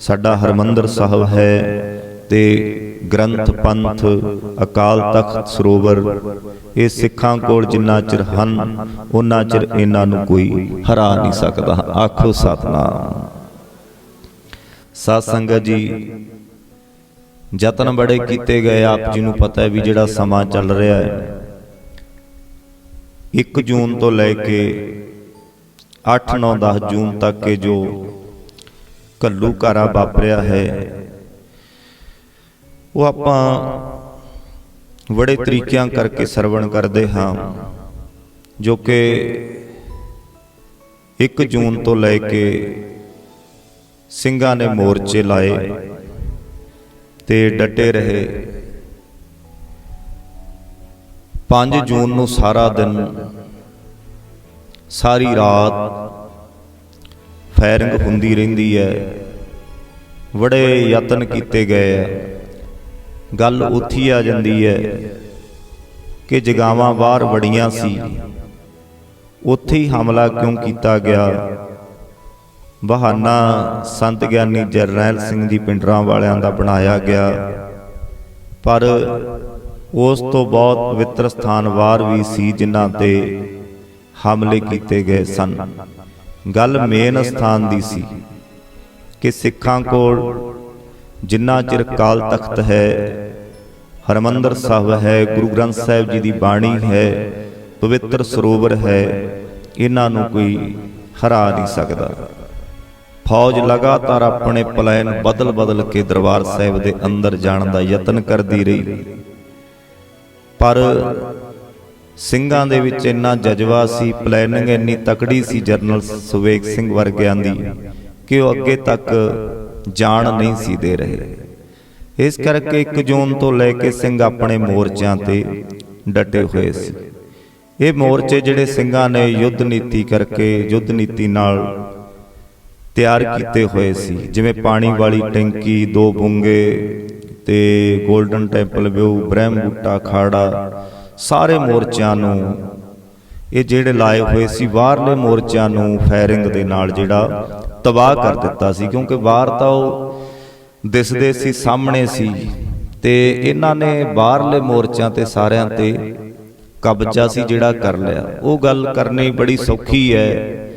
ਸਾਡਾ ਹਰਮੰਦਰ ਸਾਹਿਬ ਹੈ ਤੇ ਗ੍ਰੰਥ ਪੰਥ ਅਕਾਲ ਤਖਤ ਸਰੋਵਰ, ਇਹ ਸਿੱਖਾਂ ਕੋਲ ਜਿੰਨਾ ਚਿਰ ਹਨ, ਉਹਨਾਂ ਚਿਰ ਇਹਨਾਂ ਨੂੰ ਕੋਈ ਹਰਾ ਨਹੀਂ ਸਕਦਾ। ਆਖੋ ਸਤਨਾਮ। ਸਾਧ ਸੰਗਤ ਜੀ, ਯਤਨ ਬੜੇ ਕੀਤੇ ਗਏ ਆਪ ਜੀ ਨੂੰ ਪਤਾ ਹੈ ਵੀ ਜਿਹੜਾ ਸਮਾਂ ਚੱਲ ਰਿਹਾ ਹੈ। 1 ਜੂਨ ਤੋਂ ਲੈ ਕੇ 8 9 10 ਜੂਨ ਤੱਕ ਇਹ ਜੋ ਘੱਲੂਕਾਰਾ ਵਾਪਰਿਆ ਹੈ। ਉਹ ਆਪਾਂ ਬੜੇ ਤਰੀਕਿਆਂ ਕਰਕੇ ਸਰਵਣ ਕਰਦੇ ਹਾਂ, ਜੋ ਕਿ 1 ਜੂਨ ਤੋਂ ਲੈ ਕੇ ਸਿੰਘਾਂ ਨੇ ਮੋਰਚੇ ਲਾਏ ਤੇ ਡਟੇ ਰਹੇ। 5 ਜੂਨ ਨੂੰ ਸਾਰਾ ਦਿਨ, ਸਾਰੀ ਰਾਤ ਫਾਇਰਿੰਗ ਹੁੰਦੀ ਰਹਿੰਦੀ ਹੈ ਬੜੇ ਯਤਨ ਕੀਤੇ ਗਏ ਆ ਗੱਲ ਉੱਥੀ ਆ ਜਾਂਦੀ ਹੈ ਕਿ ਜਗਾਵਾਂ ਬਾਹਰ ਬੜੀਆਂ ਸੀ। ਉੱਥੇ ਹੀ ਹਮਲਾ ਕਿਉਂ ਕੀਤਾ ਗਿਆ? ਬਹਾਨਾ ਸੰਤ ਗਿਆਨੀ ਜਰਨੈਲ ਸਿੰਘ ਜੀ ਪਿੰਡਰਾਂ ਵਾਲਿਆਂ ਦਾ ਬਣਾਇਆ ਗਿਆ। ਪਰ ਉਸ ਤੋਂ ਬਹੁਤ ਪਵਿੱਤਰ ਸਥਾਨ ਵਾਰ ਵੀ ਸੀ ਜਿਨ੍ਹਾਂ ਤੇ ਹਮਲੇ ਕੀਤੇ ਗਏ ਸਨ। ਗੱਲ ਮੇਨ ਸਥਾਨ ਦੀ ਸੀ ਕਿ ਸਿੱਖਾਂ ਕੋਲ ਜਿੰਨਾ ਚਿਰ ਕਾਲ ਤਖਤ ਹੈ ਹਰਮੰਦਰ ਸਾਹਿਬ ਹੈ ਗੁਰੂ ਗ੍ਰੰਥ ਸਾਹਿਬ ਜੀ ਦੀ ਬਾਣੀ ਹੈ ਪਵਿੱਤਰ ਸਰੋਵਰ ਹੈ ਇਹਨਾਂ ਨੂੰ ਕੋਈ ਹਰਾ ਨਹੀਂ ਸਕਦਾ। ਫੌਜ ਲਗਾਤਾਰ ਆਪਣੇ ਪਲਾਨ ਬਦਲ-ਬਦਲ ਕੇ ਦਰਬਾਰ ਸਾਹਿਬ ਦੇ ਅੰਦਰ ਜਾਣ ਦਾ ਯਤਨ ਕਰਦੀ ਰਹੀ। ਪਰ ਸਿੰਘਾਂ ਦੇ ਵਿੱਚ ਇੰਨਾ ਜਜ਼ਬਾ ਸੀ ਪਲੈਨਿੰਗ ਇੰਨੀ ਤਕੜੀ ਸੀ ਜਰਨਲ ਸੁਵੇਗ ਸਿੰਘ ਵਰਗਿਆਂ ਦੀ, ਕਿ ਉਹ ਅੱਗੇ ਤੱਕ ਜਾਣ ਨਹੀਂ ਸੀ ਦੇ ਰਹੇ। ਇਸ ਕਰਕੇ 1 ਜੂਨ ਤੋਂ ਲੈ ਕੇ ਸਿੰਘ ਆਪਣੇ ਮੋਰਚਿਆਂ ਤੇ ਡਟੇ ਹੋਏ ਸੀ। ਇਹ ਮੋਰਚੇ ਜਿਹੜੇ ਸਿੰਘਾਂ ਨੇ ਯੁੱਧ ਨੀਤੀ ਕਰਕੇ, ਯੁੱਧ ਨੀਤੀ ਨਾਲ ਤਿਆਰ ਕੀਤੇ ਹੋਏ ਸੀ। ਜਿਵੇਂ ਪਾਣੀ ਵਾਲੀ ਟੈਂਕੀ, ਦੋ ਬੁੰਗੇ ਤੇ 골ਡਨ ਟੈਂਪਲ, ਵਿਊ ਬ੍ਰਹਮ ਬੂਟਾ ਖਾੜਾ ਸਾਰੇ ਮੋਰਚਿਆਂ ਨੂੰ। ਇਹ ਜਿਹੜੇ ਲਾਏ ਹੋਏ ਸੀ, ਬਾਹਰਲੇ ਮੋਰਚਿਆਂ ਨੂੰ ਫਾਇਰਿੰਗ ਦੇ ਨਾਲ ਜਿਹੜਾ ਤਬਾਹ ਕਰ ਦਿੱਤਾ ਸੀ, ਕਿਉਂਕਿ ਬਾਹਰ ਤਾਂ ਉਹ ਦਿਸਦੇ ਸੀ, ਸਾਹਮਣੇ ਸੀ। ਤੇ ਇਹਨਾਂ ਨੇ ਬਾਹਰਲੇ ਮੋਰਚਿਆਂ ਤੇ ਸਾਰਿਆਂ ਤੇ ਕਬਜ਼ਾ ਸੀ ਜਿਹੜਾ ਕਰ ਲਿਆ। ਉਹ ਗੱਲ ਕਰਨੀ ਬੜੀ ਸੌਖੀ ਹੈ,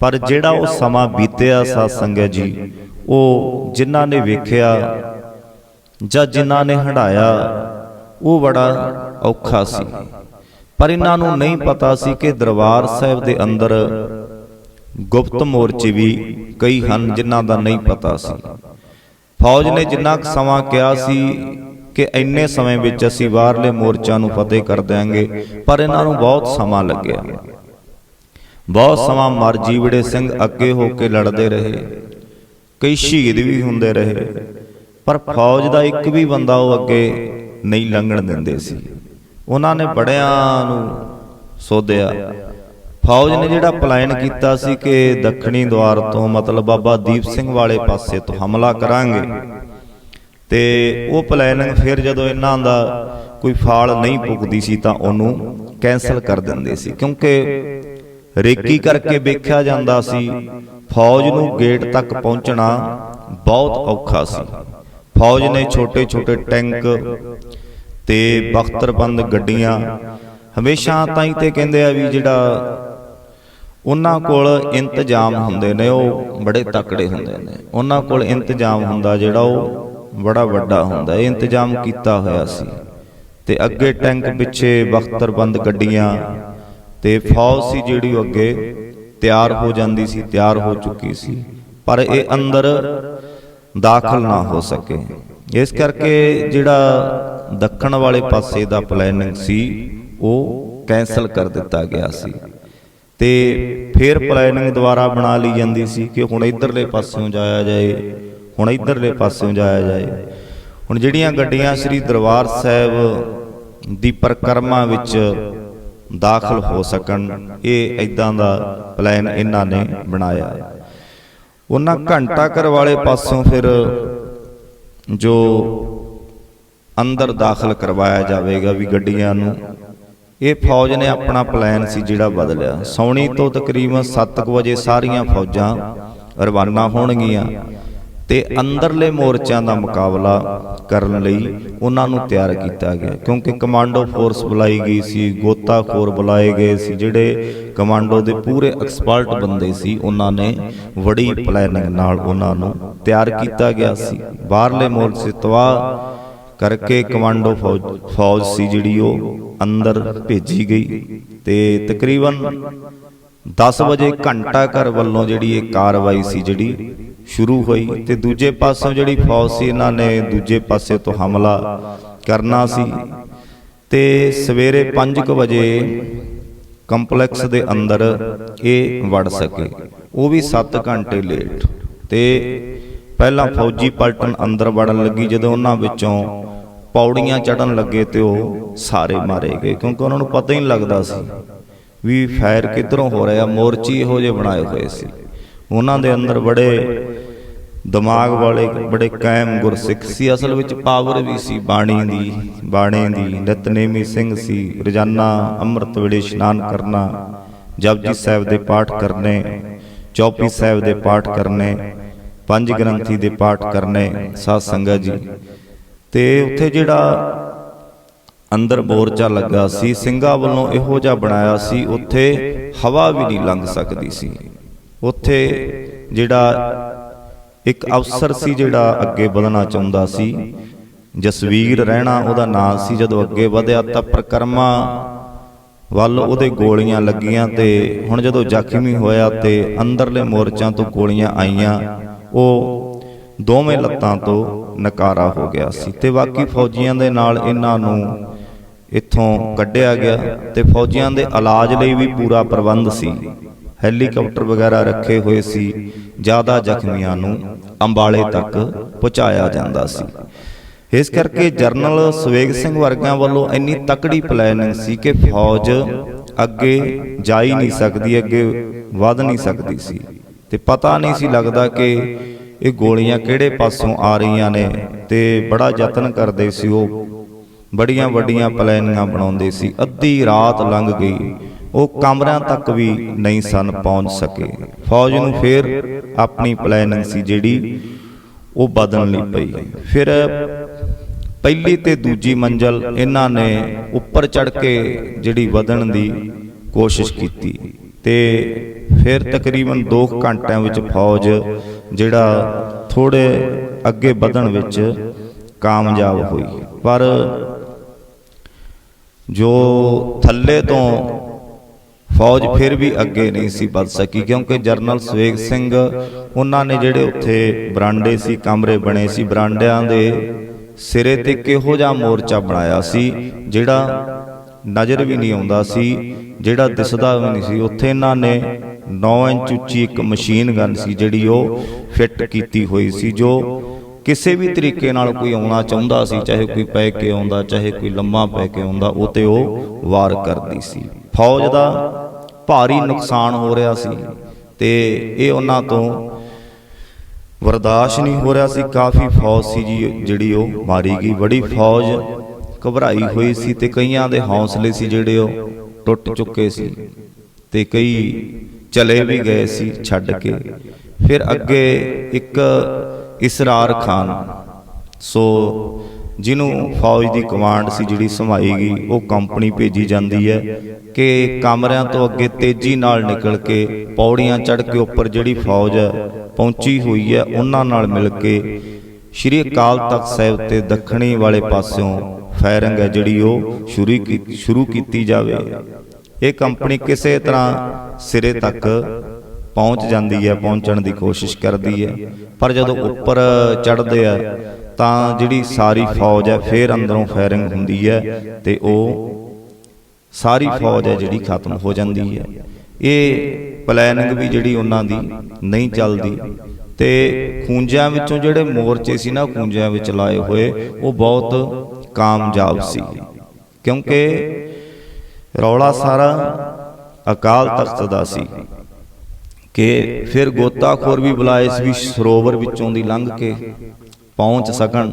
ਪਰ ਜਿਹੜਾ ਉਹ ਸਮਾਂ ਬੀਤਿਆ ਸਾਧ ਸੰਗਤ ਜੀ, ਉਹ ਜਿਨ੍ਹਾਂ ਨੇ ਵੇਖਿਆ ਜਾਂ ਜਿਨ੍ਹਾਂ ਨੇ ਹੰਡਾਇਆ ਉਹ ਬੜਾ ਔਖਾ ਸੀ। ਪਰ ਇਹਨਾਂ ਨੂੰ ਨਹੀਂ ਪਤਾ ਸੀ ਕਿ ਦਰਬਾਰ ਸਾਹਿਬ ਦੇ ਅੰਦਰ ਗੁਪਤ ਮੋਰਚੇ ਵੀ ਕਈ ਹਨ ਜਿਨ੍ਹਾਂ ਦਾ ਨਹੀਂ ਪਤਾ ਸੀ। ਫੌਜ ਨੇ ਜਿੰਨਾ ਕੁ ਸਮਾਂ ਕਿਹਾ ਸੀ ਕਿ ਇੰਨੇ ਸਮੇਂ ਵਿੱਚ ਅਸੀਂ ਬਾਹਰਲੇ ਮੋਰਚਿਆਂ ਨੂੰ ਫਤਿਹ ਕਰ ਦਿਆਂਗੇ, ਪਰ ਇਹਨਾਂ ਨੂੰ ਬਹੁਤ ਸਮਾਂ ਲੱਗਿਆ। ਬਹੁਤ ਸਮਾਂ ਮਰ ਜੀਵੜੇ ਸਿੰਘ ਅੱਗੇ ਹੋ ਕੇ ਲੜਦੇ ਰਹੇ, ਕਈ ਸ਼ਹੀਦ ਵੀ ਹੁੰਦੇ ਰਹੇ, ਪਰ ਫੌਜ ਦਾ ਇੱਕ ਵੀ ਬੰਦਾ ਉਹ ਅੱਗੇ ਨਹੀਂ ਲੰਘਣ ਦਿੰਦੇ ਸੀ। ਉਹਨਾਂ ਨੇ ਬੜਿਆਂ ਨੂੰ ਸੋਧਿਆ। ਫੌਜ ਨੇ ਜਿਹੜਾ ਪਲਾਨ ਕੀਤਾ ਸੀ ਕਿ ਦੱਖਣੀ ਦਵਾਰ ਤੋਂ ਮਤਲਬ ਬਾਬਾ ਦੀਪ ਸਿੰਘ ਵਾਲੇ ਪਾਸੇ ਤੋਂ ਹਮਲਾ ਕਰਾਂਗੇ, ਤੇ ਉਹ ਪਲੈਨਿੰਗ ਫਿਰ ਜਦੋਂ ਇਹਨਾਂ ਦਾ ਕੋਈ ਫਾਲ ਨਹੀਂ ਪੁੱਗਦੀ ਸੀ ਤਾਂ ਉਹਨੂੰ ਕੈਨਸਲ ਕਰ ਦਿੰਦੇ ਸੀ, ਕਿਉਂਕਿ ਰੇਕੀ ਕਰਕੇ ਵੇਖਿਆ ਜਾਂਦਾ ਸੀ, ਫੌਜ ਨੂੰ ਗੇਟ ਤੱਕ ਪਹੁੰਚਣਾ ਬਹੁਤ ਔਖਾ ਸੀ। ਫੌਜ ਨੇ ਛੋਟੇ-ਛੋਟੇ ਟੈਂਕ ਤੇ ਬਖਤਰਬੰਦ ਗੱਡੀਆਂ। ਹਮੇਸ਼ਾ ਤਾਂ ਹੀ ਤੇ ਕਹਿੰਦੇ ਆ ਵੀ ਜਿਹੜਾ ਉਹਨਾਂ ਕੋਲ ਇੰਤਜ਼ਾਮ ਹੁੰਦੇ ਨੇ, ਉਹ ਬੜੇ ਤਕੜੇ ਹੁੰਦੇ ਨੇ। ਉਹਨਾਂ ਕੋਲ ਇੰਤਜ਼ਾਮ ਹੁੰਦਾ ਜਿਹੜਾ ਉਹ ਬੜਾ ਵੱਡਾ ਹੁੰਦਾ। ਇਹ ਇੰਤਜ਼ਾਮ ਕੀਤਾ ਹੋਇਆ ਸੀ। ਤੇ ਅੱਗੇ ਟੈਂਕ ਪਿੱਛੇ ਬਖਤਰਬੰਦ ਗੱਡੀਆਂ ਤੇ ਫੌਜ ਸੀ ਜਿਹੜੀ ਉਹ ਅੱਗੇ ਤਿਆਰ ਹੋ ਜਾਂਦੀ ਸੀ, ਤਿਆਰ ਹੋ ਚੁੱਕੀ ਸੀ। ਪਰ ਇਹ ਅੰਦਰ ਦਾਖਲ ਨਾ ਹੋ ਸਕੇ। ਇਸ ਕਰਕੇ ਜਿਹੜਾ ਦੱਖਣ ਵਾਲੇ ਪਾਸੇ ਦਾ ਪਲੈਨਿੰਗ ਸੀ, ਉਹ ਕੈਨਸਲ ਕਰ ਦਿੱਤਾ ਗਿਆ ਸੀ। ਤੇ ਫਿਰ ਪਲੈਨਿੰਗ ਦੁਬਾਰਾ ਬਣਾ ਲਈ ਜਾਂਦੀ ਸੀ ਕਿ ਹੁਣ ਇਧਰਲੇ ਪਾਸਿਓਂ ਜਾਇਆ ਜਾਏ, ਹੁਣ ਇਧਰਲੇ ਪਾਸਿਓਂ ਜਾਇਆ ਜਾਏ। ਹੁਣ ਜਿਹੜੀਆਂ ਗੱਡੀਆਂ ਸ੍ਰੀ ਦਰਬਾਰ ਸਾਹਿਬ ਦੀ ਪਰਕਰਮਾ ਵਿੱਚ ਦਾਖਲ ਹੋ ਸਕਣ, ਇਹ ਇਦਾਂ ਦਾ ਪਲਾਨ ਇਹਨਾਂ ਨੇ ਬਣਾਇਆ। ਉਹਨਾਂ ਘੰਟਾ ਘਰ ਵਾਲੇ ਪਾਸੋਂ ਫਿਰ ਜੋ ਅੰਦਰ ਦਾਖਲ ਕਰਵਾਇਆ ਜਾਵੇਗਾ ਵੀ ਗੱਡੀਆਂ ਨੂੰ। ਇਹ ਫੌਜ ਨੇ ਆਪਣਾ ਪਲਾਨ ਸੀ ਜਿਹੜਾ ਬਦਲਿਆ। ਸੌਣੀ ਤੋਂ ਤਕਰੀਬਨ 7:00 ਵਜੇ ਸਾਰੀਆਂ ਫੌਜਾਂ ਰਵਾਨਾ ਹੋਣਗੀਆਂ। ਤੇ ਅੰਦਰਲੇ ਮੋਰਚਿਆਂ ਦਾ ਮੁਕਾਬਲਾ ਕਰਨ ਲਈ ਉਹਨਾਂ ਨੂੰ ਤਿਆਰ ਕੀਤਾ ਗਿਆ। ਕਿਉਂਕਿ ਕਮਾਂਡੋ ਫੋਰਸ ਬੁਲਾਈ ਗਈ ਸੀ ਗੋਤਾਖੋਰ ਬੁਲਾਏ ਗਏ ਸੀ, ਜਿਹੜੇ ਕਮਾਂਡੋ ਦੇ ਪੂਰੇ ਐਕਸਪਰਟ ਬੰਦੇ ਸੀ, ਉਹਨਾਂ ਨੇ ਬੜੀ ਪਲੈਨਿੰਗ ਨਾਲ ਉਹਨਾਂ ਨੂੰ ਤਿਆਰ ਕੀਤਾ ਗਿਆ ਸੀ। ਬਾਹਰਲੇ ਮੋਰਚੇ ਤਬਾਹ ਕਰਕੇ ਕਮਾਂਡੋ ਫੌਜ ਫੌਜ ਸੀ ਜਿਹੜੀ ਉਹ ਅੰਦਰ ਭੇਜੀ ਗਈ ਤੇ ਤਕਰੀਬਨ 10 ਵਜੇ ਘੰਟਾ ਘਰ ਵੱਲੋਂ ਜਿਹੜੀ ਇਹ ਕਾਰਵਾਈ ਸੀ ਜਿਹੜੀ ਸ਼ੁਰੂ ਹੋਈ ਤੇ ਦੂਜੇ ਪਾਸੋਂ ਜਿਹੜੀ ਫੌਜ ਸੀ ਇਹਨਾਂ ਨੇ ਦੂਜੇ ਪਾਸੇ ਤੋਂ ਹਮਲਾ ਕਰਨਾ ਸੀ। ਤੇ ਸਵੇਰੇ 5:00 ਵਜੇ ਕੰਪਲੈਕਸ ਦੇ ਅੰਦਰ ਇਹ ਵੜ ਸਕੇ। ਉਹ ਵੀ 7 ਘੰਟੇ ਲੇਟ ਤੇ ਪਹਿਲਾਂ ਫੌਜੀ ਪਲਟਨ ਅੰਦਰ ਵੜਨ ਲੱਗੀ ਜਦੋਂ ਉਹਨਾਂ ਵਿੱਚੋਂ ਪੌੜੀਆਂ ਚੜਨ ਲੱਗੇ ਤੇ ਉਹ ਸਾਰੇ ਮਾਰੇ ਗਏ ਕਿਉਂਕਿ ਉਹਨਾਂ ਨੂੰ ਪਤਾ ਹੀ ਨਹੀਂ ਲੱਗਦਾ ਸੀ ਵੀ ਫਾਇਰ ਕਿੱਧਰੋਂ ਹੋ ਰਿਹਾ ਮੋਰਚੀ ਇਹੋ ਜਿਹੇ ਬਣਾਏ ਹੋਏ ਸੀ। ਉਹਨਾਂ ਦੇ ਅੰਦਰ ਬੜੇ ਦਿਮਾਗ ਵਾਲੇ ਬੜੇ ਕਾਇਮ ਗੁਰਸਿੱਖ ਸੀ, ਅਸਲ ਵਿੱਚ ਪਾਵਰ ਵੀ ਸੀ ਬਾਣੀ ਦੀ, ਬਾਣੇ ਦੀ। ਨਿਤਨੇਮੀ ਸਿੰਘ ਸੀ, ਰੋਜ਼ਾਨਾ ਅੰਮ੍ਰਿਤ ਵੇਲੇ ਇਸ਼ਨਾਨ ਕਰਨਾ, ਜਪਜੀ ਸਾਹਿਬ ਦੇ ਪਾਠ ਕਰਨੇ, ਚੌਪੀ ਸਾਹਿਬ ਦੇ ਪਾਠ ਕਰਨੇ, ਪੰਜ ਗ੍ਰੰਥੀ ਦੇ ਪਾਠ ਕਰਨੇ, ਸਾਧ ਸੰਗਤ ਜੀ। ਤੇ ਉੱਥੇ ਜਿਹੜਾ ਅੰਦਰ ਮੋਰਚਾ ਲੱਗਾ ਸੀ, ਸਿੰਘਾਂ ਵੱਲੋਂ ਇਹੋ ਜਿਹਾ ਬਣਾਇਆ ਸੀ, ਉੱਥੇ ਹਵਾ ਵੀ ਨਹੀਂ ਲੰਘ ਸਕਦੀ ਸੀ। ਉੱਥੇ ਜਿਹੜਾ ਇੱਕ ਅਫਸਰ ਸੀ ਜਿਹੜਾ ਅੱਗੇ ਵਧਣਾ ਚਾਹੁੰਦਾ ਸੀ। ਜਸਵੀਰ ਰਹਿਣਾ ਉਹਦਾ ਨਾਂ ਸੀ। ਜਦੋਂ ਅੱਗੇ ਵਧਿਆ ਤਾਂ ਪ੍ਰਕਰਮਾ ਵੱਲ ਉਹਦੇ ਗੋਲੀਆਂ ਲੱਗੀਆਂ ਤੇ ਹੁਣ ਜਦੋਂ ਜ਼ਖਮੀ ਹੋਇਆ ਤੇ ਅੰਦਰਲੇ ਮੋਰਚਾਂ ਤੋਂ ਗੋਲੀਆਂ ਆਈਆਂ, ਉਹ ਦੋਵੇਂ ਲੱਤਾਂ ਤੋਂ ਨਕਾਰਾ ਹੋ ਗਿਆ ਸੀ ਤੇ ਬਾਕੀ ਫੌਜੀਆਂ ਦੇ ਨਾਲ ਇਹਨਾਂ ਨੂੰ ਇੱਥੋਂ ਕੱਢਿਆ ਗਿਆ ਤੇ ਫੌਜੀਆਂ ਦੇ ਇਲਾਜ ਲਈ ਵੀ ਪੂਰਾ ਪ੍ਰਬੰਧ ਸੀ। ਹੈਲੀਕਾਪਟਰ ਵਗੈਰਾ ਰੱਖੇ ਹੋਏ ਸੀ। ਜ਼ਿਆਦਾ ਜ਼ਖਮੀਆਂ ਨੂੰ ਅੰਬਾਲੇ ਤੱਕ ਪਹੁੰਚਾਇਆ ਜਾਂਦਾ ਸੀ। ਇਸ ਕਰਕੇ ਜਰਨਲ ਸਵੇਗ ਸਿੰਘ ਵਰਗਾਂ ਵੱਲੋਂ ਇੰਨੀ ਤਕੜੀ ਪਲੈਨਿੰਗ ਸੀ ਕਿ ਫੌਜ ਅੱਗੇ ਜਾ ਹੀ ਨਹੀਂ ਸਕਦੀ, ਅੱਗੇ ਵਧ ਨਹੀਂ ਸਕਦੀ ਸੀ। ਤੇ ਪਤਾ ਨਹੀਂ ਸੀ ਲੱਗਦਾ ਕਿ ਇਹ ਗੋਲੀਆਂ ਕਿਹੜੇ ਪਾਸੋਂ ਆ ਰਹੀਆਂ ਨੇ ਤੇ ਬੜਾ ਯਤਨ ਕਰਦੇ ਸੀ ਉਹ। ਬੜੀਆਂ ਵੱਡੀਆਂ ਪਲੈਨਿੰਗਾਂ ਬਣਾਉਂਦੇ ਸੀ। ਅੱਧੀ ਰਾਤ ਲੰਘ ਗਈ। ਉਹ ਕਮਰਿਆਂ ਤੱਕ ਵੀ ਨਹੀਂ ਸਨ ਪਹੁੰਚ ਸਕੇ। ਫੌਜ ਨੂੰ ਫਿਰ ਆਪਣੀ ਪਲੈਨਿੰਗ ਸੀ ਜਿਹੜੀ ਉਹ ਬਦਲਣ ਲਈ ਪਈ। ਫਿਰ ਪਹਿਲੀ ਤੇ ਦੂਜੀ ਮੰਜ਼ਲ ਇਹਨਾਂ ਨੇ ਉੱਪਰ ਚੜ ਕੇ ਜਿਹੜੀ ਵਧਣ ਦੀ ਕੋਸ਼ਿਸ਼ ਕੀਤੀ ਤੇ ਫਿਰ ਤਕਰੀਬਨ 2 ਘੰਟਿਆਂ ਵਿੱਚ ਫੌਜ ਜਿਹੜਾ ਥੋੜੇ ਅੱਗੇ ਵਧਣ ਵਿੱਚ ਕਾਮਯਾਬ ਹੋਈ। ਪਰ ਜੋ ਥੱਲੇ ਤੋਂ ਫੌਜ ਫਿਰ ਵੀ ਅੱਗੇ ਨਹੀਂ ਸੀ ਵੱਧ ਸਕੀ ਕਿਉਂਕਿ ਜਰਨਲ ਸਵੇਗ ਸਿੰਘ ਉਹਨਾਂ ਨੇ ਜਿਹੜੇ ਉੱਥੇ ਬਰਾਂਡੇ ਸੀ ਕਮਰੇ ਬਣੇ ਸੀ ਬਰਾਂਡਿਆਂ ਦੇ ਸਿਰੇ ਤੇ ਕਿਹੋ ਜਿਹਾ ਮੋਰਚਾ ਬਣਾਇਆ ਸੀ ਜਿਹੜਾ ਨਜ਼ਰ ਵੀ ਨਹੀਂ ਆਉਂਦਾ ਸੀ ਜਿਹੜਾ ਦਿਸਦਾ ਵੀ ਨਹੀਂ ਸੀ। ਉੱਥੇ ਇਹਨਾਂ ਨੇ 9 ਇੰਚ ਉੱਚੀ ਇੱਕ ਮਸ਼ੀਨ ਗਨ ਸੀ ਜਿਹੜੀ ਉਹ ਫਿੱਟ ਕੀਤੀ ਹੋਈ ਸੀ ਜੋ ਕਿਸੇ ਵੀ ਤਰੀਕੇ ਨਾਲ ਕੋਈ ਆਉਣਾ ਚਾਹੁੰਦਾ ਸੀ ਚਾਹੇ ਕੋਈ ਪੈ ਕੇ ਆਉਂਦਾ ਚਾਹੇ ਕੋਈ ਲੰਮਾ ਪੈ ਕੇ ਆਉਂਦਾ ਉਹ ਤੇ ਉਹ ਵਾਰ ਕਰਦੀ ਸੀ। ਫੌਜ ਦਾ ਭਾਰੀ ਨੁਕਸਾਨ ਹੋ ਰਿਹਾ ਸੀ ਤੇ ਇਹ ਉਹਨਾਂ ਤੋਂ ਬਰਦਾਸ਼ਤ ਨਹੀਂ ਹੋ ਰਿਹਾ ਸੀ। ਕਾਫੀ ਫੌਜ ਸੀ ਜੀ, ਜਿਹੜੀ ਉਹ ਮਾਰੀ ਗਈ। ਬੜੀ ਫੌਜ ਘਬਰਾਈ ਹੋਈ ਸੀ ਤੇ ਕਈਆਂ ਦੇ ਹੌਸਲੇ ਸੀ ਜਿਹੜੇ ਉਹ ਟੁੱਟ ਚੁੱਕੇ ਸੀ ਤੇ ਕਈ ਚਲੇ ਵੀ ਗਏ ਸੀ ਛੱਡ ਕੇ। ਫਿਰ ਅੱਗੇ ਇੱਕ ਇਸਰਾਰ ਖਾਨ, ਸੋ ਜਿਹਨੂੰ ਫੌਜ ਦੀ ਕਮਾਂਡ ਸੀ ਜਿਹੜੀ ਸਮਾਈ ਗਈ, ਉਹ ਕੰਪਨੀ ਭੇਜੀ ਜਾਂਦੀ ਹੈ ਕਿ ਕਮਰਿਆਂ ਤੋਂ ਅੱਗੇ ਤੇਜ਼ੀ ਨਾਲ ਨਿਕਲ ਕੇ ਪੌੜੀਆਂ ਚੜ੍ਹ ਕੇ ਉੱਪਰ ਜਿਹੜੀ ਫੌਜ ਪਹੁੰਚੀ ਹੋਈ ਹੈ, ਉਹਨਾਂ ਨਾਲ ਮਿਲ ਕੇ ਸ਼੍ਰੀ ਅਕਾਲ ਤਖਤ ਸਾਹਿਬ ਤੇ ਦੱਖਣੀ ਵਾਲੇ ਪਾਸਿਓਂ ਫਾਇਰਿੰਗ ਹੈ ਜਿਹੜੀ ਉਹ ਸ਼ੁਰੂ ਕੀ- ਸ਼ੁਰੂ ਕੀਤੀ ਜਾਵੇ। ਇਹ ਕੰਪਨੀ ਕਿਸੇ ਤਰ੍ਹਾਂ ਸਿਰੇ ਤੱਕ ਪਹੁੰਚ ਜਾਂਦੀ ਹੈ, ਪਹੁੰਚਣ ਦੀ ਕੋਸ਼ਿਸ਼ ਕਰਦੀ ਹੈ। ਪਰ ਜਦੋਂ ਉੱਪਰ ਚੜ੍ਹਦੇ ਆ ਤਾਂ ਜਿਹੜੀ ਸਾਰੀ ਫੌਜ ਹੈ, ਫੇਰ ਅੰਦਰੋਂ ਫਾਇਰਿੰਗ ਹੁੰਦੀ ਹੈ ਤੇ ਉਹ ਸਾਰੀ ਫੌਜ ਹੈ ਜਿਹੜੀ ਖਤਮ ਹੋ ਜਾਂਦੀ ਹੈ। ਇਹ ਪਲੈਨਿੰਗ ਵੀ ਜਿਹੜੀ ਉਹਨਾਂ ਦੀ ਨਹੀਂ ਚੱਲਦੀ ਤੇ ਖੂੰਜਿਆਂ ਵਿੱਚੋਂ ਜਿਹੜੇ ਮੋਰਚੇ ਸੀ ਨਾ, ਖੂੰਜਿਆਂ ਵਿੱਚ ਲਾਏ ਹੋਏ, ਉਹ ਬਹੁਤ ਕਾਮਯਾਬ ਸੀ। ਕਿਉਂਕਿ ਰੌਲਾ ਸਾਰਾ ਅਕਾਲ ਤਖਤ ਦਾ ਸੀ ਕਿ ਫਿਰ ਗੋਤਾਖੋਰ ਵੀ ਬੁਲਾਏ ਸੀ ਵੀ ਸਰੋਵਰ ਵਿੱਚੋਂ ਦੀ ਲੰਘ ਕੇ। ਪਹੁੰਚ ਸਕਣ।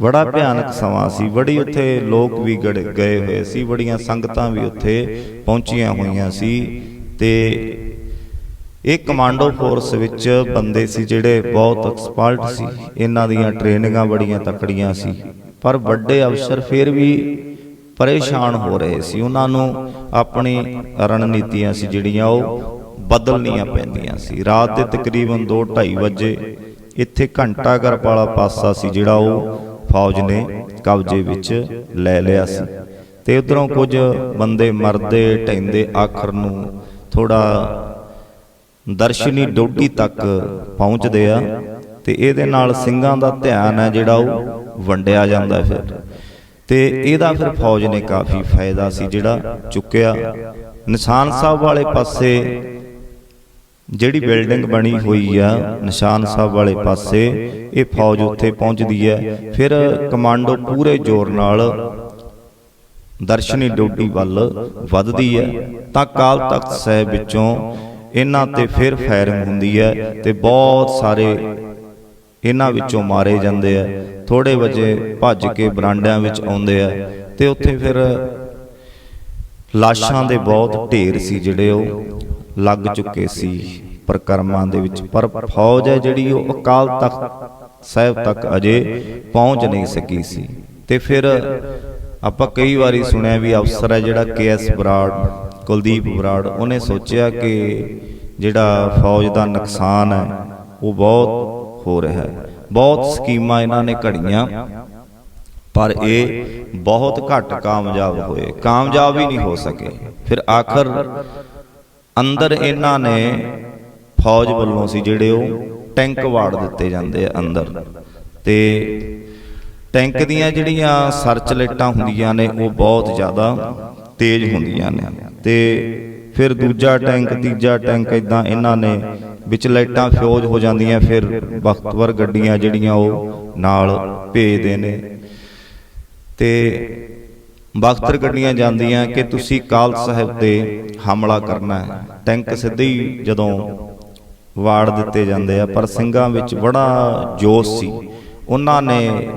ਬੜਾ ਭਿਆਨਕ ਸਮਾਂ ਸੀ। ਬੜੀ ਉੱਥੇ ਲੋਕ ਵੀ ਗੜ- ਗਏ ਹੋਏ ਸੀ। ਬੜੀਆਂ ਸੰਗਤਾਂ ਵੀ ਉੱਥੇ ਪਹੁੰਚੀਆਂ ਹੋਈਆਂ ਸੀ। ਤੇ ਇਹ ਕਮਾਂਡੋ ਫੋਰਸ ਵਿੱਚ ਬੰਦੇ ਸੀ ਜਿਹੜੇ ਬਹੁਤ ਐਕਸਪਰਟ ਸੀ। ਇਹਨਾਂ ਦੀਆਂ ਟ੍ਰੇਨਿੰਗਾਂ ਬੜੀਆਂ ਤਕੜੀਆਂ ਸੀ। ਪਰ ਵੱਡੇ ਅਫਸਰ ਫਿਰ ਵੀ ਪਰੇਸ਼ਾਨ ਹੋ ਰਹੇ ਸੀ। ਉਹਨਾਂ ਨੂੰ ਆਪਣੀ ਰਣਨੀਤੀਆਂ ਸੀ ਜਿਹੜੀਆਂ ਉਹ ਬਦਲਣੀਆਂ ਪੈਂਦੀਆਂ ਸੀ। ਰਾਤ ਦੇ ਤਕਰੀਬਨ 2:30 ਵਜੇ ਇੱਥੇ ਘੰਟਾ ਘਰ ਵਾਲਾ ਪਾਸਾ ਸੀ ਜਿਹੜਾ ਉਹ ਫੌਜ ਨੇ ਕਬਜ਼ੇ ਵਿੱਚ ਲੈ ਲਿਆ ਸੀ। ਤੇ ਉਧਰੋਂ ਕੁਝ ਬੰਦੇ ਮਰਦੇ ਢੈਂਦੇ ਆਖਰ ਨੂੰ ਥੋੜਾ ਦਰਸ਼ਨੀ ਡੋਡੀ ਤੱਕ ਪਹੁੰਚਦੇ ਆ ਤੇ ਇਹਦੇ ਨਾਲ ਸਿੰਘਾਂ ਦਾ ਧਿਆਨ ਹੈ ਜਿਹੜਾ ਉਹ ਵੰਡਿਆ ਜਾਂਦਾ ਫਿਰ। ਤੇ ਇਹਦਾ ਫਿਰ ਫੌਜ ਨੇ ਕਾਫੀ ਫਾਇਦਾ ਸੀ ਜਿਹੜਾ ਚੁੱਕਿਆ। ਨਿਸ਼ਾਨ ਸਾਹਿਬ ਵਾਲੇ ਪਾਸੇ ਜਿਹੜੀ ਬਿਲਡਿੰਗ ਬਣੀ ਹੋਈ ਆ ਨਿਸ਼ਾਨ ਸਾਹਿਬ ਵਾਲੇ ਪਾਸੇ ਇਹ ਫੌਜ ਉੱਥੇ ਪਹੁੰਚਦੀ ਹੈ। ਫਿਰ ਕਮਾਂਡੋ ਪੂਰੇ ਜ਼ੋਰ ਨਾਲ ਦਰਸ਼ਨੀ ਡਿਊਟੀ ਵੱਲ ਵੱਧਦੀ ਹੈ। ਤਾਂ ਕਾਲ ਤਖਤ ਸਾਹਿਬ ਵਿੱਚੋਂ ਇਹਨਾਂ ਤੇ ਫਿਰ ਫਾਇਰਿੰਗ ਹੁੰਦੀ ਹੈ ਤੇ ਬਹੁਤ ਸਾਰੇ ਇਹਨਾਂ ਵਿੱਚੋਂ ਮਾਰੇ ਜਾਂਦੇ ਆ। ਥੋੜੇ ਵਜੇ ਭੱਜ ਕੇ ਬਰਾਂਡਿਆਂ ਵਿੱਚ ਆਉਂਦੇ ਆ। ਤੇ ਉੱਥੇ ਫਿਰ ਲਾਸ਼ਾਂ ਦੇ ਬਹੁਤ ਢੇਰ ਸੀ ਜਿਹੜੇ ਉਹ ਲੱਗ ਚੁੱਕੇ ਸੀ। ਪ੍ਰਕਰਮਾਂ ਦੇ ਵਿੱਚ ਪਰ ਫੌਜ ਹੈ ਜਿਹੜੀ ਉਹ ਅਕਾਲ ਤਖਤ ਸਾਹਿਬ ਤੱਕ ਅਜੇ ਪਹੁੰਚ ਨਹੀਂ ਸਕੀ ਸੀ। ਤੇ ਫਿਰ ਆਪਾਂ ਕਈ ਵਾਰੀ ਸੁਣਿਆ ਵੀ ਅਫਸਰ ਹੈ ਜਿਹੜਾ ਕੇਐਸ ਬਰਾੜ, ਕੁਲਦੀਪ ਬਰਾੜ, ਉਹਨੇ ਸੋਚਿਆ ਕਿ ਜਿਹੜਾ ਫੌਜ ਦਾ ਨੁਕਸਾਨ ਹੈ, ਉਹ ਬਹੁਤ ਹੋ ਰਿਹਾ ਹੈ। ਬਹੁਤ ਸਕੀਮਾਂ ਇਹਨਾਂ ਨੇ ਘੜੀਆਂ, ਪਰ ਇਹ ਬਹੁਤ ਘੱਟ ਕਾਮਯਾਬ ਹੋਏ। ਕਾਮਯਾਬ ਹੀ ਨਹੀਂ ਹੋ ਸਕੇ। ਫਿਰ ਆਖਰ ਅੰਦਰ ਇਹਨਾਂ ਨੇ ਫੌਜ ਵੱਲੋਂ ਸੀ ਜਿਹੜੇ ਉਹ ਟੈਂਕ ਵਾੜ ਦਿੱਤੇ ਜਾਂਦੇ ਆ ਅੰਦਰ। ਤੇ ਟੈਂਕ ਦੀਆਂ ਜਿਹੜੀਆਂ ਸਰਚ ਲਾਈਟਾਂ ਹੁੰਦੀਆਂ ਨੇ ਉਹ ਬਹੁਤ ਜ਼ਿਆਦਾ ਤੇਜ਼ ਹੁੰਦੀਆਂ ਨੇ। ਤੇ ਫਿਰ ਦੂਜਾ ਟੈਂਕ ਤੀਜਾ ਟੈਂਕ ਇਦਾਂ ਇਹਨਾਂ ਨੇ ਵਿੱਚ ਲਾਈਟਾਂ ਫਿਊਜ਼ ਹੋ ਜਾਂਦੀਆਂ ਫਿਰ ਵਕਤਵਰ ਗੱਡੀਆਂ ਜਿਹੜੀਆਂ ਉਹ ਨਾਲ ਭੇਜਦੇ ਨੇ। ਤੇ ਬਖਤਰ ਗੱਡੀਆਂ ਜਾਂਦੀਆਂ ਕਿ ਤੁਸੀਂ ਕਾਲ ਸਾਹਿਬ ਤੇ ਹਮਲਾ ਕਰਨਾ ਹੈ। ਟੈਂਕ ਸਿੱਧੇ ਹੀ ਜਦੋਂ ਵਾੜ ਦਿੱਤੇ ਜਾਂਦੇ ਆ ਪਰ ਸਿੰਘਾਂ ਵਿੱਚ ਬੜਾ ਜੋਸ਼ ਸੀ। ਉਹਨਾਂ ਨੇ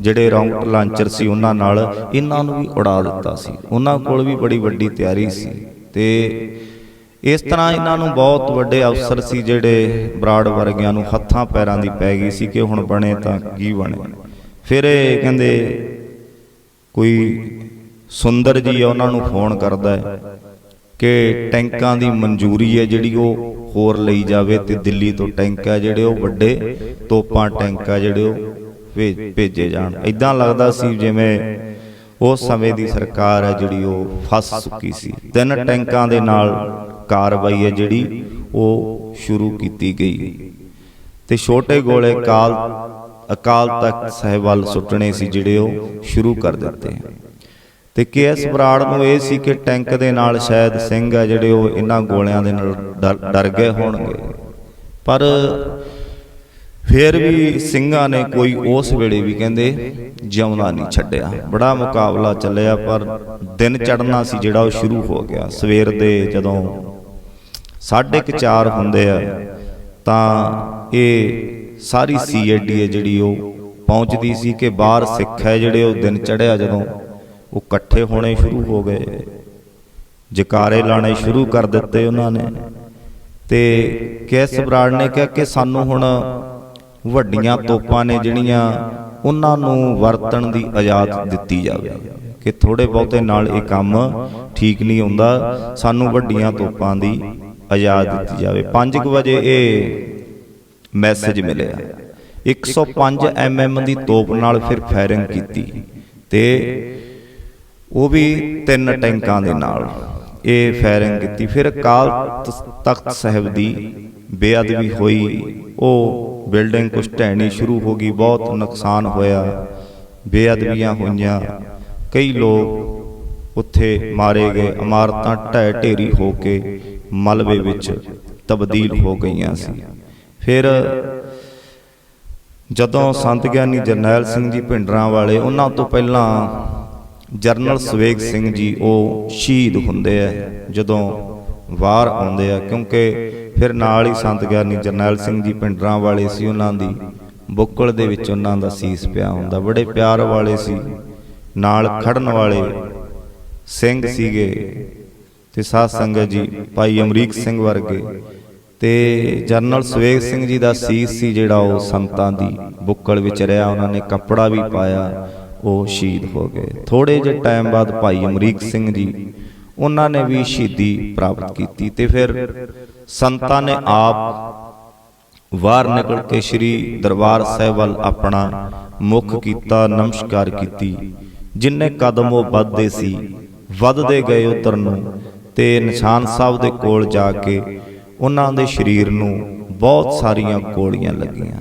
ਜਿਹੜੇ ਰਾਉਂਡ ਲਾਂਚਰ ਸੀ ਉਹਨਾਂ ਨਾਲ ਇਹਨਾਂ ਨੂੰ ਵੀ ਉਡਾ ਦਿੱਤਾ ਸੀ। ਉਹਨਾਂ ਕੋਲ ਵੀ ਬੜੀ ਵੱਡੀ ਤਿਆਰੀ ਸੀ। ਤੇ ਇਸ ਤਰ੍ਹਾਂ ਇਹਨਾਂ ਨੂੰ ਬਹੁਤ ਵੱਡੇ ਅਫਸਰ ਸੀ ਜਿਹੜੇ ਬਰਾੜ ਵਰਗਿਆਂ ਨੂੰ ਹੱਥਾਂ ਪੈਰਾਂ ਦੀ ਪੈ ਗਈ ਸੀ ਕਿ ਹੁਣ ਬਣੇ ਤਾਂ ਕੀ ਬਣੇ। ਫਿਰ ਇਹ ਕਹਿੰਦੇ ਕੋਈ ਸੁੰਦਰ ਜੀ ਉਹਨਾਂ ਨੂੰ ਫੋਨ ਕਰਦਾ ਹੈ ਕਿ ਟੈਂਕਾਂ ਦੀ ਮਨਜ਼ੂਰੀ ਹੈ ਜਿਹੜੀ ਉਹ ਹੋਰ ਲਈ ਜਾਵੇ ਤੇ ਦਿੱਲੀ ਤੋਂ ਟੈਂਕ ਹੈ ਜਿਹੜੇ ਉਹ ਵੱਡੇ ਤੋਪਾਂ ਟੈਂਕ ਹੈ ਜਿਹੜੇ ਉਹ ਭੇ- ਭੇਜੇ ਜਾਣ। ਇਦਾਂ ਲੱਗਦਾ ਸੀ ਜਿਵੇਂ ਉਸ ਸਮੇਂ ਦੀ ਸਰਕਾਰ ਹੈ ਜਿਹੜੀ ਉਹ ਫਸ ਚੁੱਕੀ ਸੀ। ਤਿੰਨ ਟੈਂਕਾਂ ਦੇ ਨਾਲ ਕਾਰਵਾਈ ਹੈ ਜਿਹੜੀ ਉਹ ਸ਼ੁਰੂ ਕੀਤੀ ਗਈ। ਤੇ ਛੋਟੇ ਗੋਲੇ ਕਾਲ ਅਕਾਲ ਤਖਤ ਸਾਹਿਬ ਵੱਲ ਸੁੱਟਣੇ ਸੀ ਜਿਹੜੇ ਉਹ ਸ਼ੁਰੂ ਕਰ ਦਿੱਤੇ। ਤੇ ਕੇਐਸ ਬਰਾੜ ਨੂੰ ਇਹ ਸੀ ਕਿ ਟੈਂਕ ਦੇ ਨਾਲ ਸ਼ਾਇਦ ਸਿੰਘ ਆ ਜਿਹੜੇ ਉਹ ਇਹਨਾਂ ਗੋਲਿਆਂ ਦੇ ਨਾਲ ਡਰ- ਡਰ ਗਏ ਹੋਣਗੇ। ਪਰ ਫਿਰ ਵੀ ਸਿੰਘਾਂ ਨੇ ਕੋਈ ਉਸ ਵੇਲੇ ਵੀ ਕਹਿੰਦੇ ਜਿਉਂਦਾ ਨਹੀਂ ਛੱਡਿਆ। ਬੜਾ ਮੁਕਾਬਲਾ ਚੱਲਿਆ, ਪਰ ਦਿਨ ਚੜਨਾ ਸੀ ਜਿਹੜਾ ਉਹ ਸ਼ੁਰੂ ਹੋ ਗਿਆ। ਸਵੇਰ ਦੇ ਜਦੋਂ 4:30 ਹੁੰਦੇ ਆ, ਤਾਂ ਇਹ ਸਾਰੀ ਸੀਆਈਡੀ ਹੈ ਜਿਹੜੀ ਉਹ ਪਹੁੰਚਦੀ ਸੀ ਕਿ ਬਾਹਰ ਸਿੱਖ ਹੈ ਜਿਹੜੇ ਉਹ ਦਿਨ ਚੜਿਆ ਜਦੋਂ ਉਹ ਇਕੱਠੇ ਹੋਣੇ ਸ਼ੁਰੂ ਹੋ ਗਏ। ਜਕਾਰੇ ਲਾਣੇ ਸ਼ੁਰੂ ਕਰ ਦਿੱਤੇ ਉਹਨਾਂ ਨੇ। ਤੇ ਕੇਸ ਬਰਾੜ ਨੇ ਕਿਹਾ ਕਿ ਸਾਨੂੰ ਹੁਣ ਵੱਡੀਆਂ ਤੋਪਾਂ ਨੇ ਜਿਹੜੀਆਂ ਉਹਨਾਂ ਨੂੰ ਵਰਤਣ ਦੀ ਆਜ਼ਾਦ ਦਿੱਤੀ ਜਾਵੇ। ਕਿ ਥੋੜੇ ਬਹੁਤੇ ਨਾਲ ਇਹ ਕੰਮ ਠੀਕ ਨਹੀਂ ਹੁੰਦਾ। ਸਾਨੂੰ ਵੱਡੀਆਂ ਤੋਪਾਂ ਦੀ ਆਜ਼ਾਦ ਦਿੱਤੀ ਜਾਵੇ। 5 ਵਜੇ ਇਹ ਮੈਸੇਜ ਮਿਲਿਆ। 105 ਐਮਐਮ ਦੀ ਤੋਪ ਨਾਲ ਫਿਰ ਫਾਇਰਿੰਗ ਕੀਤੀ। ਤੇ ਉਹ ਵੀ ਤਿੰਨ ਟੈਂਕਾਂ ਦੇ ਨਾਲ। ਇਹ ਫਾਇਰਿੰਗ ਕੀਤੀ। ਫਿਰ ਅਕਾਲ ਤਖਤ ਸਾਹਿਬ ਦੀ ਬੇਅਦਬੀ ਹੋਈ। ਉਹ ਬਿਲਡਿੰਗ ਕੁਛ ਢਹਿਣੀ ਸ਼ੁਰੂ ਹੋ ਗਈ। ਬਹੁਤ ਨੁਕਸਾਨ ਹੋਇਆ। ਬੇਅਦਬੀਆਂ ਹੋਈਆਂ। ਕਈ ਲੋਕ ਉੱਥੇ ਮਾਰੇ ਗਏ। ਇਮਾਰਤਾਂ ਢਹਿ ਢੇਰੀ ਹੋ ਕੇ ਮਲਬੇ ਵਿੱਚ ਤਬਦੀਲ ਹੋ ਗਈਆਂ ਸੀ। ਫਿਰ ਜਦੋਂ ਸੰਤ ਗਿਆਨੀ ਜਰਨੈਲ ਸਿੰਘ ਜੀ ਭਿੰਡਰਾਂ ਵਾਲੇ ਉਹਨਾਂ ਤੋਂ ਪਹਿਲਾਂ ਜਰਨਲ ਸਵੇਗ ਸਿੰਘ ਜੀ ਉਹ ਸ਼ਹੀਦ ਹੁੰਦੇ ਆ ਜਦੋਂ ਵਾਰ ਆਉਂਦੇ ਆ ਕਿਉਂਕਿ ਫਿਰ ਨਾਲ ਹੀ ਸੰਤ ਗਿਆਨੀ ਜਰਨੈਲ ਸਿੰਘ ਜੀ ਭਿੰਡਰਾਂ ਵਾਲੇ ਸੀ ਉਹਨਾਂ ਦੀ ਬੁੱਕਲ ਦੇ ਵਿੱਚ ਉਹਨਾਂ ਦਾ ਸੀਸ ਪਿਆ ਹੁੰਦਾ ਬੜੇ ਪਿਆਰ ਵਾਲੇ ਸੀ। ਨਾਲ ਖੜਨ ਵਾਲੇ ਸਿੰਘ ਸੀਗੇ। ਤੇ ਸਾਧ ਸੰਗਤ ਜੀ ਭਾਈ ਅਮਰੀਕ ਸਿੰਘ ਵਰਗੇ। ਤੇ ਜਨਰਲ ਸਵੇਗ ਸਿੰਘ ਜੀ ਦਾ ਸੀਸ ਸੀ ਜਿਹੜਾ ਉਹ ਸੰਤਾਂ ਦੀ ਬੁੱਕਲ ਵਿੱਚ ਰਿਹਾ ਉਹਨਾਂ ਨੇ ਕੱਪੜਾ ਵੀ ਪਾਇਆ। ਉਹ ਸ਼ਹੀਦ ਹੋ ਗਏ। ਥੋੜੇ ਜਿਹੇ ਟਾਈਮ ਬਾਅਦ ਭਾਈ ਅਮਰੀਕ ਸਿੰਘ ਜੀ, ਉਹਨਾਂ ਨੇ ਵੀ ਸ਼ਹੀਦੀ ਪ੍ਰਾਪਤ ਕੀਤੀ ਤੇ ਫਿਰ ਸੰਤਾਂ ਨੇ ਆਪ ਬਾਹਰ ਨਿਕਲ ਕੇ ਸ੍ਰੀ ਦਰਬਾਰ ਸਾਹਿਬ ਵੱਲ ਆਪਣਾ ਮੁਖ ਕੀਤਾ, ਨਮਸਕਾਰ ਕੀਤੀ, ਜਿੰਨੇ ਕਦਮ ਉਹ ਵੱਧਦੇ ਸੀ, ਵੱਧਦੇ ਗਏ ਉਤਰ ਨੂੰ ਤੇ ਨਿਸ਼ਾਨ ਸਾਹਿਬ ਦੇ ਕੋਲ ਜਾ ਕੇ ਉਹਨਾਂ ਦੇ ਸਰੀਰ ਨੂੰ ਬਹੁਤ ਸਾਰੀਆਂ ਗੋਲੀਆਂ ਲੱਗੀਆਂ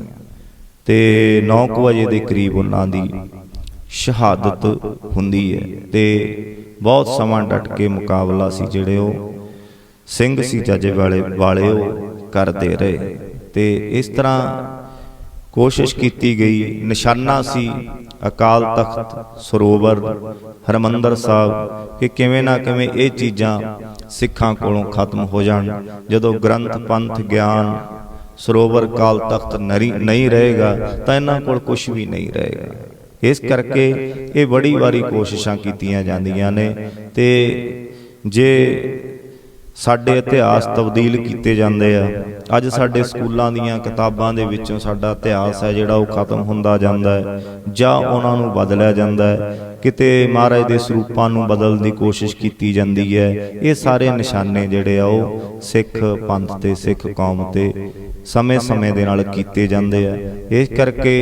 ਤੇ 9 ਵਜੇ ਦੇ ਕਰੀਬ ਉਹਨਾਂ ਦੀ ਸ਼ਹਾਦਤ ਹੁੰਦੀ ਹੈ। ਤੇ ਬਹੁਤ ਸਮਾਂ ਡਟ ਕੇ ਮੁਕਾਬਲਾ ਸੀ ਜਿਹੜੇ ਉਹ ਸਿੰਘ ਸੀ, ਜੱਜੇ ਵਾਲੇ ਵਾਲੇ ਉਹ ਕਰਦੇ ਰਹੇ। ਤੇ ਇਸ ਤਰ੍ਹਾਂ ਕੋਸ਼ਿਸ਼ ਕੀਤੀ ਗਈ। ਨਿਸ਼ਾਨਾ ਸੀ ਅਕਾਲ ਤਖਤ ਸਰੋਵਰ ਹਰਮੰਦਰ ਸਾਹਿਬ ਕਿ ਕਿਵੇਂ ਨਾ ਕਿਵੇਂ ਇਹ ਚੀਜ਼ਾਂ ਸਿੱਖਾਂ ਕੋਲੋਂ ਖਤਮ ਹੋ ਜਾਣ। ਜਦੋਂ ਗ੍ਰੰਥ, ਪੰਥ, ਗਿਆਨ ਸਰੋਵਰ ਕਾਲ ਤਖਤ ਨਰੀ ਨਹੀਂ ਰਹੇਗਾ ਤਾਂ ਇਹਨਾਂ ਕੋਲ ਕੁਝ ਵੀ ਨਹੀਂ ਰਹੇਗਾ। ਇਸ ਕਰਕੇ ਇਹ ਬੜੀ ਵਾਰੀ ਕੋਸ਼ਿਸ਼ਾਂ ਕੀਤੀਆਂ ਜਾਂਦੀਆਂ ਨੇ ਤੇ ਜੇ ਸਾਡੇ ਇਤਿਹਾਸ ਤਬਦੀਲ ਕੀਤੇ ਜਾਂਦੇ ਆ, ਅੱਜ ਸਾਡੇ ਸਕੂਲਾਂ ਦੀਆਂ ਕਿਤਾਬਾਂ ਦੇ ਵਿੱਚੋਂ ਸਾਡਾ ਇਤਿਹਾਸ ਹੈ ਜਿਹੜਾ ਉਹ ਖਤਮ ਹੁੰਦਾ ਜਾਂਦਾ ਹੈ ਜਾਂ ਉਹਨਾਂ ਨੂੰ ਬਦਲਿਆ ਜਾਂਦਾ ਹੈ। ਕਿਤੇ ਮਹਾਰਾਜ ਦੇ ਸਰੂਪਾਂ ਨੂੰ ਬਦਲਣ ਦੀ ਕੋਸ਼ਿਸ਼ ਕੀਤੀ ਜਾਂਦੀ ਹੈ। ਇਹ ਸਾਰੇ ਨਿਸ਼ਾਨੇ ਜਿਹੜੇ ਆ, ਉਹ ਸਿੱਖ ਪੰਥ ਤੇ ਸਿੱਖ ਕੌਮ ਤੇ ਸਮੇਂ-ਸਮੇਂ ਦੇ ਨਾਲ ਕੀਤੇ ਜਾਂਦੇ ਆ। ਇਸ ਕਰਕੇ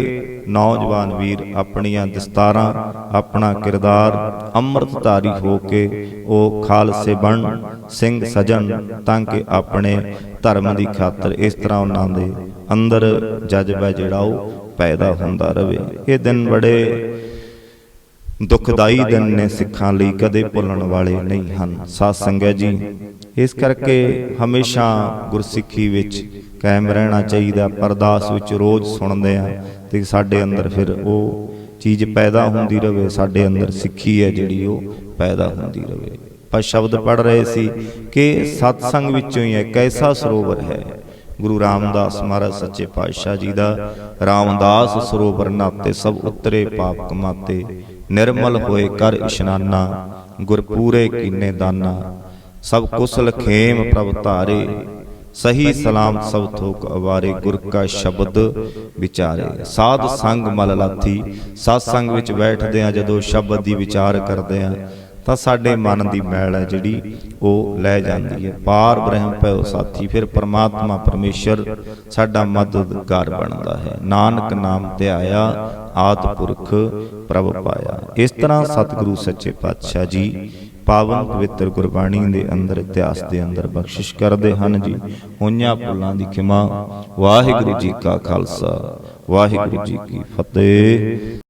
ਨੌਜਵਾਨ ਵੀਰ ਆਪਣੀਆਂ ਦਸਤਾਰਾਂ, ਆਪਣਾ ਕਿਰਦਾਰ ਅੰਮ੍ਰਿਤਧਾਰੀ ਹੋ ਕੇ ਉਹ ਖਾਲਸੇ ਬਣ, ਸਿੰਘ ਸਜਣ, ਤਾਂ ਕਿ ਆਪਣੇ ਧਰਮ ਦੀ ਖਾਤਰ ਇਸ ਤਰ੍ਹਾਂ ਉਹਨਾਂ ਦੇ ਅੰਦਰ ਜਜ਼ਬਾ ਜਿਹੜਾ ਉਹ ਪੈਦਾ ਹੁੰਦਾ ਰਹੇ। ਇਹ ਦਿਨ ਬੜੇ ਦੁਖਦਾਈ ਦਿਨ ਨੇ ਸਿੱਖਾਂ ਲਈ ਕਦੇ ਭੁੱਲਣ ਵਾਲੇ ਨਹੀਂ ਹਨ। ਸਾਧ ਸੰਗਤ ਜੀ ਇਸ ਕਰਕੇ ਹਮੇਸ਼ਾ ਗੁਰਸਿੱਖੀ ਵਿੱਚ ਕਾਇਮ ਰਹਿਣਾ ਚਾਹੀਦਾ। ਪਰਦਾਸ ਵਿੱਚ ਰੋਜ਼ ਸੁਣਦੇ ਆ ਤੇ ਸਾਡੇ ਅੰਦਰ ਫਿਰ ਉਹ ਚੀਜ਼ ਪੈਦਾ ਹੁੰਦੀ ਰਵੇ ਸਾਡੇ ਅੰਦਰ ਸਿੱਖੀ ਹੈ ਜਿਹੜੀ ਉਹ ਪੈਦਾ ਹੁੰਦੀ ਰਵੇ। ਪਰ ਸ਼ਬਦ ਪੜ ਰਹੇ ਸੀ ਕਿ ਸਤਸੰਗ ਵਿੱਚੋਂ ਹੀ ਇੱਕ ਐਸਾ ਸਰੋਵਰ ਹੈ? ਗੁਰੂ ਰਾਮਦਾਸ ਮਹਾਰਾਜ ਸੱਚੇ ਪਾਤਸ਼ਾਹ ਜੀ ਦਾ ਰਾਮਦਾਸ ਸਰੋਵਰ ਨਾਤੇ ਸਭ ਉਤਰੇ ਪਾਪ ਕਮਾਤੇ ਨਿਰਮਲ ਹੋਏ ਕਰ ਇਸ਼ਨਾਨਾ, ਗੁਰਪੂਰੇ ਕੀਨੇ ਦਾਨਾ ਸਭ ਕੁਸਲ ਖੇਮ ਪ੍ਰਭ ਧਾਰੇ, ਸਹੀ ਸਲਾਮ ਸਭ ਥੋਕ ਅਵਾਰੇ, ਗੁਰ ਕਾ ਸ਼ਬਦ ਵਿਚਾਰੇ। ਸਾਧ ਸੰਗ ਮਲ ਲਾਥੀ, ਸਾਧ ਸੰਗ ਵਿੱਚ ਬੈਠਦੇ ਆ ਜਦੋਂ ਸ਼ਬਦ ਦੀ ਵਿਚਾਰ ਕਰਦੇ ਆ ਤਾਂ ਸਾਡੇ ਮਨ ਦੀ ਮੈਲ ਹੈ ਜਿਹੜੀ ਉਹ ਲੈ ਜਾਂਦੀ ਹੈ। ਪਾਰ ਬ੍ਰਹਮ ਭਇਓ ਸਾਥੀ ਫਿਰ ਪ੍ਰਮਾਤਮਾ ਪਰਮੇਸ਼ਰ ਸਾਡਾ ਮਦਦਗਾਰ ਬਣਦਾ ਹੈ। ਨਾਨਕ ਨਾਮ ਧਿਆਇਆ ਆਦ ਪੁਰਖ ਪ੍ਰਭ ਪਾਇਆ। ਇਸ ਤਰ੍ਹਾਂ ਸਤਿਗੁਰੂ ਸੱਚੇ ਪਾਤਸ਼ਾਹ ਜੀ ਪਾਵਨ ਪਵਿੱਤਰ ਗੁਰਬਾਣੀ ਦੇ ਅੰਦਰ ਇਤਿਹਾਸ ਦੇ ਅੰਦਰ ਬਖਸ਼ਿਸ਼ ਕਰਦੇ ਹਨ ਜੀ। ਹੋਈਆਂ ਭੁੱਲਾਂ ਦੀ ਖਿਮਾ। ਵਾਹਿਗੁਰੂ ਜੀ ਕਾ ਖਾਲਸਾ। ਵਾਹਿਗੁਰੂ ਜੀ ਕੀ ਫਤਿਹ।